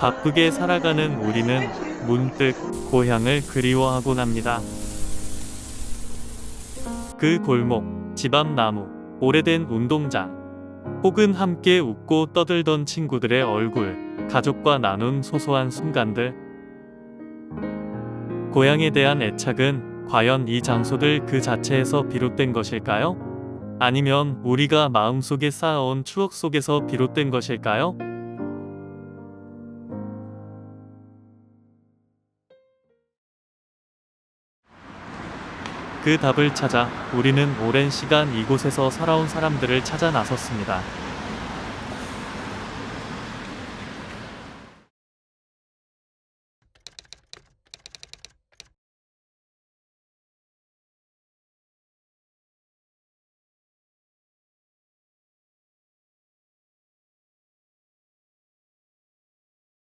바쁘게 살아가는 우리는 문득 고향을 그리워하곤 합니다. 그 골목, 집 앞 나무, 오래된 운동장, 혹은 함께 웃고 떠들던 친구들의 얼굴, 가족과 나눈 소소한 순간들. 고향에 대한 애착은 과연 이 장소들 그 자체에서 비롯된 것일까요? 아니면 우리가 마음속에 쌓아온 추억 속에서 비롯된 것일까요? 그 답을 찾아 우리는 오랜 시간 이곳에서 살아온 사람들을 찾아 나섰습니다.